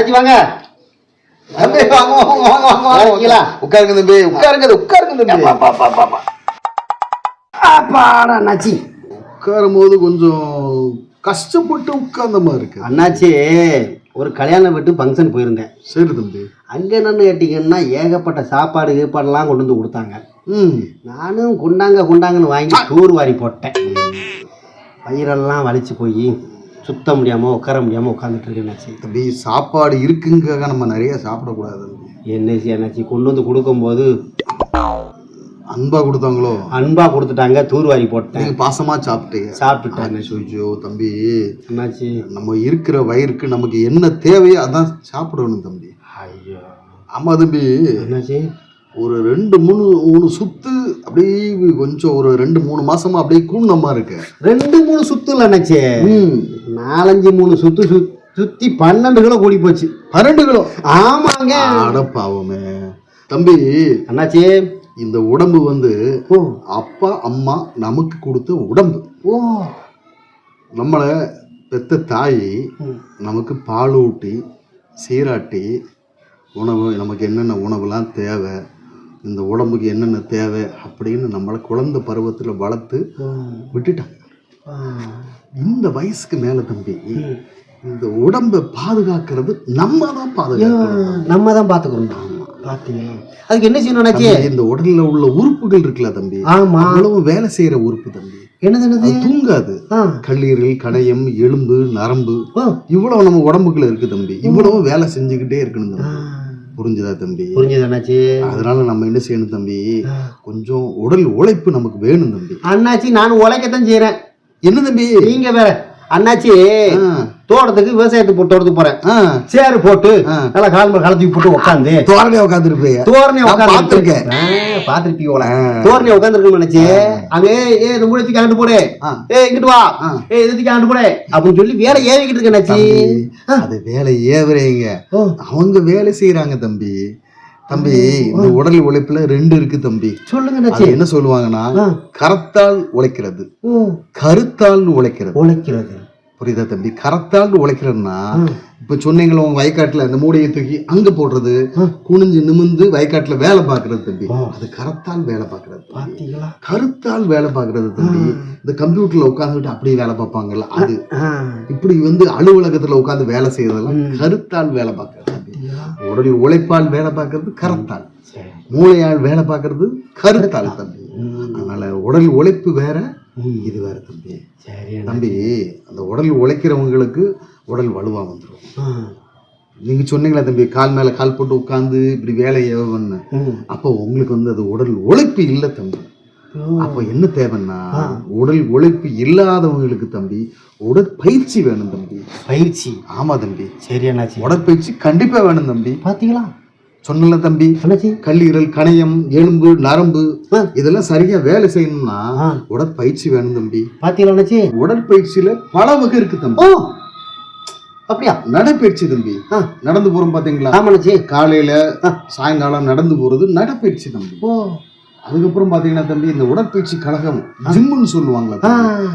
அண்ணாச்சி வாங்க. தம்பி வாங்க வாங்க வாங்க வாங்க வாங்க இருக்கீங்களா? உட்காருங்க தம்பி உட்காருங்க உட்காருங்க தம்பி. அப்பாடா அண்ணாச்சி. உட்காரும் போது கொஞ்சம் கஷ்டப்பட்டு உட்கார்ந்த மாதிரி இருக்கு. அண்ணாச்சி ஒரு கல்யாண வீட்டு ஃபங்க்ஷன் போயிருந்தேன். சரி தம்பி. அங்கே என்னன்னு கேட்டிங்கன்னா ஏகப்பட்ட சாப்பாடு கீப்பாடெல்லாம் கொண்டு வந்து கொடுத்தாங்க. ம். நானும் குண்டாங்க குண்டாங்கன்னு வாங்கி டூர் வாரி போட்டேன். வயிறெல்லாம் வலிச்சு போய். சுத்த முடியாமல் உட்கார முடியாமல் உட்காந்துட்டு இருக்கேன் அண்ணாச்சி தம்பி சாப்பாடு இருக்குங்காக நம்ம நிறைய சாப்பிடக்கூடாது என்னாச்சு? அண்ணாச்சி கொண்டு வந்து கொடுக்கும்போது அன்பா கொடுத்தாங்களோ? அன்பா கொடுத்துட்டாங்க தூர் வாரி போட்டேன். நீங்க பாசமா சாப்பிட்டீங்க. சாப்பிட்டுட்டேன் ஐயோ தம்பி? அண்ணாச்சி நம்ம இருக்கிற வயிறுக்கு நமக்கு என்ன தேவையோ அதான் சாப்பிடணும் தம்பி. ஐயோ. ஆமா தம்பி. என்னாச்சு? ஒரு ரெண்டு மூணு மூணு சுத்து அப்படியே கொஞ்சம் ஒரு ரெண்டு மூணு மாசமா அப்படியே கூண்ணமா இருக்கு. ரெண்டு மூணு சுத்துல அண்ணாச்சி. ம். நாலஞ்சு மூணு சுத்து சுத் சுத்தி பன்னெண்டு கிலோ கூடி போச்சு. பன்னெண்டு கிலோ? ஆமாங்க. அட பாவமே. தம்பி அண்ணாச்சி. இந்த உடம்பு வந்து ஓ. அப்பா அம்மா நமக்கு கொடுத்த உடம்பு. ஓ. நம்மளை பெத்த தாய். நமக்கு பால் ஊட்டி சீராட்டி உணவு நமக்கு என்னென்ன உணவுலாம் தேவை இந்த உடம்புக்கு என்னென்ன தேவை அப்படின்னு நம்மளை குழந்தை பருவத்தில் வளர்த்து விட்டுட்டாங்க. இந்த வயசுக்கு மேலே தம்பி. இந்த உடம்பை பாதுகாக்கிறது நம்ம தான் பாதுகாக்கணும். நம்ம தான் பார்த்தீங்களா அதுக்கு என்ன செய்யணும் இந்த உடல்ல உள்ள உறுப்புகள் இருக்குல்ல தம்பி? ஆமா. அவ்வளவு வேலை செய்யற உறுப்பு தம்பி. என்னது தூங்காது. கல்லீரல் கணையம் எலும்பு நரம்பு இவ்வளவு நம்ம உடம்புக்குள்ள இருக்கு தம்பி. இவ்வளவு வேலை செஞ்சுக்கிட்டே இருக்கணும் தம்பி. புரிஞ்சுதா தம்பி? புரிஞ்சது அண்ணாச்சி அதனால நம்ம என்ன செய்யணும் தம்பி? கொஞ்சம் உடல் உழைப்பு நமக்கு வேணும் தம்பி. அண்ணாச்சி நான் உழைக்கத்தான் செய்யறேன் என்ன தம்பி? நீங்க வேற. அண்ணாச்சி தோட்டத்துக்கு விவசாயத்துக்கு போட்டு தோட்டத்துக்கு போறேன். சேரு போட்டு. நல்லா கால் மேல கலத்தி போட்டு உட்காந்து தோரணையா உட்காந்துருப்பீங்க தோரணை நான் உட்காந்து பார்த்திருக்கேன். பாத்திருப்பீங்களா ஆ. தோரணை உட்காந்துருக்கு நினைச்சு அங்கே ஏ இந்த மூலத்தி காண்டு போடு. ஏ இங்கிட்டு வா. ஏ இதுக்கு காண்டு போடு. அப்படின்னு சொல்லி வேலை ஏவிக்கிட்டு இருக்கு அண்ணாச்சி அது வேலை ஏவுறீங்க. அவங்க வேலை செய்யறாங்க தம்பி. தம்பி இந்த உடல் உழைப்புல ரெண்டு இருக்கு தம்பி. சொல்லுங்க என்ன சொல்லுவாங்கன்னா. கரத்தால் உழைக்கிறது. கருத்தால் உழைக்கிறது. உழைக்கிறது. புரியுதா தம்பி கரத்தால் உழைக்கிறதுனா ஆ. இப்ப சொன்னீங்களா வயக்காட்டுல அந்த மூடையை தூக்கி அங்க போடுறது. குனிஞ்சு நிமிந்து வயக்காட்டுல வேலை பார்க்கறது தம்பி. அது கரத்தால் வேலை பார்க்கறது தம்பி. பாத்தீங்களா கருத்தால் வேலை பார்க்கறது தம்பி இந்த கம்ப்யூட்டர்ல உட்காந்துட்டு அப்படியே வேலை பார்ப்பாங்கல்ல அது. இப்படி வந்து அலுவலகத்துல உட்காந்து வேலை செய்யறதெல்லாம். கருத்தால் வேலை பார்க்கறது? உடல் உழைப்பால் வேலை பார்க்கறது கரத்தால் மூளையால் வேலை பார்க்கறது கருத்தால் தம்பி. அதனால உடல் உழைப்பு வேற. இது வேற தம்பி. சரி. தம்பி அந்த உடல் உழைக்கிறவங்களுக்கு உடல் வலுவா வந்துடும் ஆ. நீங்க சொன்னீங்களா தம்பி கால் மேல கால் போட்டு உட்காந்து இப்படி வேலை ஏவன்னு. அப்போ உங்களுக்கு வந்து அது உடல் உழைப்பு இல்லை தம்பி. அப்போ என்ன தேவைன்னா உடல் உழைப்பு இல்லாதவங்களுக்கு தம்பி உடற்பயிற்சி வேணும் தம்பி. பயிற்சி. ஆமா தம்பி. சரி அண்ணாச்சி. உடற்பயிற்சி கண்டிப்பா வேணும் தம்பி. பாத்தீங்களா? சொன்னல தம்பி. கல்லீரல் கணையம் எலும்பு நரம்பு. இதெல்லாம் சரியா வேலை செய்யணும்னா. உடற்பயிற்சி வேணும் தம்பி. பாத்தீங்களா உடற்பயிற்சியில பல வகை இருக்கு தம்பி. அப்படியா? நடைப்பயிற்சி தம்பி. நடந்து போறோம் பாத்தீங்களா? ஆமா அண்ணாச்சி. காலையில சாயங்காலம் நடந்து போறது நடைப்பயிற்சி தம்பி. ஓ. அதுக்கப்புறம் பாத்தீங்கன்னா தம்பி இந்த உடற்பயிற்சி கழகம் ஜிம்முன்னு சொல்லுவாங்களா.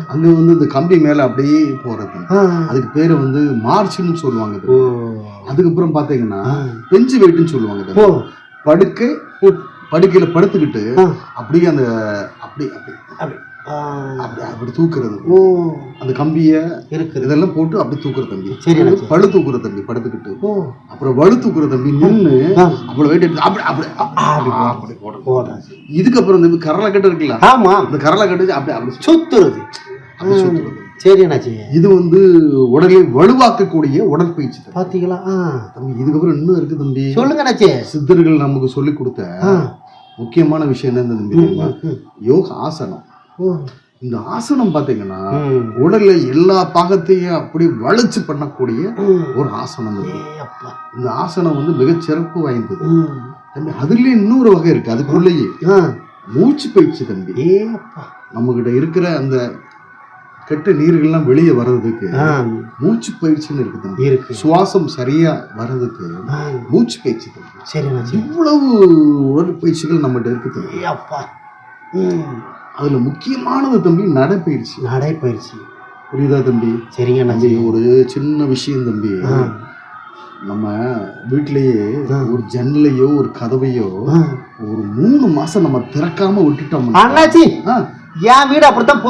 அங்க வந்து இந்த கம்பி மேல அப்படியே போறது. அதுக்கு பேரு வந்து மார்ச்னு சொல்லுவாங்க. அதுக்கப்புறம் பாத்தீங்கன்னா. பெஞ்சு வெயிட்னு சொல்லுவாங்க. படுக்கை படுக்கையில படுத்துக்கிட்டு. அப்படியே அந்த அப்படி அப்படி அப்படி தூக்குறது. ஓ. அந்த கம்பிய இருக்குது இதெல்லாம் போட்டு அப்படி தூக்குற தம்பி. சரி. பழு தூக்குற தம்பி படுத்துக்கிட்டு. ஓ. அப்புறம் வலு தூக்குற தம்பி நின்னு ஆ. அவ்வளவு வெயிட் எடுத்து அப்படி அப்படி அப்படி போதா இதுக்கப்புறம் இந்த கரலை கட்டு இருக்குல்ல? ஆமா. இந்த கரலை கட்டு அப்படி அப்படி சுத்துறது. அப்படி சுத்துறது. சரி அண்ணாச்சி இது வந்து உடலை வலுவாக்கக்கூடிய உடற்பயிற்சி. பாத்தீங்களா? தம்பி இதுக்கப்புறம் இன்னும் இருக்கு தம்பி. சொல்லுங்க அண்ணாச்சி சித்தர்கள் நமக்கு சொல்லி கொடுத்த. முக்கியமான விஷயம் என்ன தம்பி. யோக ஆசனம் இந்த ஆசனம் பாத்தீங்கன்னா. உடல்ல எல்லா பாகத்தையும் அப்படி வளைச்சு பண்ணக்கூடிய. ஒரு ஆசனம் இந்த ஆசனம் வந்து மிகச் சிறப்பு வாய்ந்தது. தம்பி அதுலயே இன்னொரு வகை இருக்கு. அதுக்குள்ளேயே மூச்சு பயிற்சி தம்பி. நம்ம கிட்ட இருக்கிற அந்த கெட்ட நீர்கள்லாம் வெளியே வர்றதுக்கு மூச்சு பயிற்சின்னு இருக்கு தம்பி இருக்கு. சுவாசம் சரியா வர்றதுக்கு. மூச்சு பயிற்சி சரி. இவ்வளவு உடற்பயிற்சிகள் நம்மகிட்ட இருக்கு தம்பி ஏ அப்பா. அதுல முக்கியமானது தம்பி நடைப்பயிற்சி. நடைப்பயிற்சி. புரியுதா தம்பி? சரிங்க தம்பி ஒரு சின்ன விஷயம் தம்பி. நம்ம வீட்லயே ஒரு ஜன்னலையோ ஒரு கதவையோ ஒரு மூணு மாசம் நம்ம திறக்காம விட்டுட்டோம் அண்ணாச்சி! என் வீடு அப்படித்தான்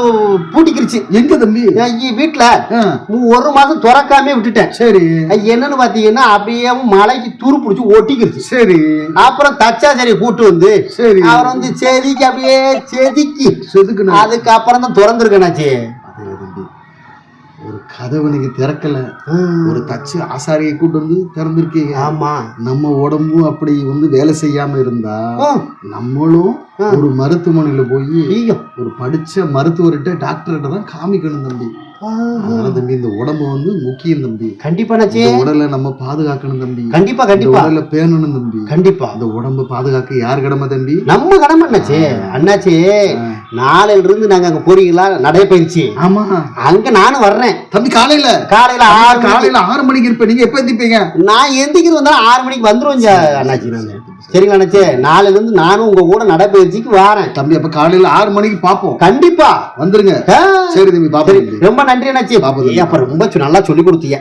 பூட்டிக்கிருச்சு. எங்க தம்பி? வீட்டுல ஒரு மாசம் திறக்காம விட்டுட்டேன். சரி. என்னன்னு பாத்தீங்கன்னா அப்படியே மலைக்கு துரு பிடிச்சி ஒட்டிக்கிருச்சு சரி. அப்புறம் தச்சா சரி கூட்டு வந்து சரி. அவர் வந்து செதிக்கு அப்படியே செதுக்கி செதுக்குன? அதுக்கப்புறம் தான் தம்பி ஒரு கதவை நீங்க திறக்கல. ஒரு தச்சு ஆசாரியை கூட்டு வந்து திறந்திருக்கீங்க. ஆமா. நம்ம உடம்பும் அப்படி வந்து வேலை செய்யாம இருந்தா. நம்மளும் ஒரு மருத்துவமனையில போய் ஒரு படிச்ச மருத்துவர்கிட்ட டாக்டர்கிட்ட தான் காமிக்கணும் தம்பி. அதனால தம்பி இந்த உடம்பு வந்து முக்கியம் தம்பி. இந்த உடலை நம்ம பாதுகாக்கணும் தம்பி. கண்டிப்பா இந்த கண்டிப்பா உடலை பேணணும் தம்பி. கண்டிப்பா. அந்த உடம்பை பாதுகாக்க யார் கடமை தம்பி? நம்ம கடமை அண்ணாச்சி. அண்ணாச்சி. நாளையில இருந்து நாங்க அங்க போறீங்களா? நடைபயிற்சி. ஆமா. அங்க நானும் வர்றேன். தம்பி காலையில. காலையில ஆறு காலையில ஆறு மணிக்கு இருப்ப நீங்க எப்ப எந்திப்பீங்க? நான் எந்திக்கிறது வந்தா ஆறு மணிக்கு வந்துருவேன் ஜா- அண்ணாச்சி நானு. சரிங்களா அண்ணாச்சி? நாளையில இருந்து நானும் உங்க கூட நடைபயிற்சிக்கு வாரேன். தம்பி அப்ப காலையில ஆறு மணிக்கு பாப்போம். கண்டிப்பா. வந்துருங்க. சரி தம்பி பாப்போம். ரொம்ப நன்றி அண்ணாச்சி. பாப்போம் அப்ப ரொம்ப நல்லா சொல்லி கொடுத்தீங்க.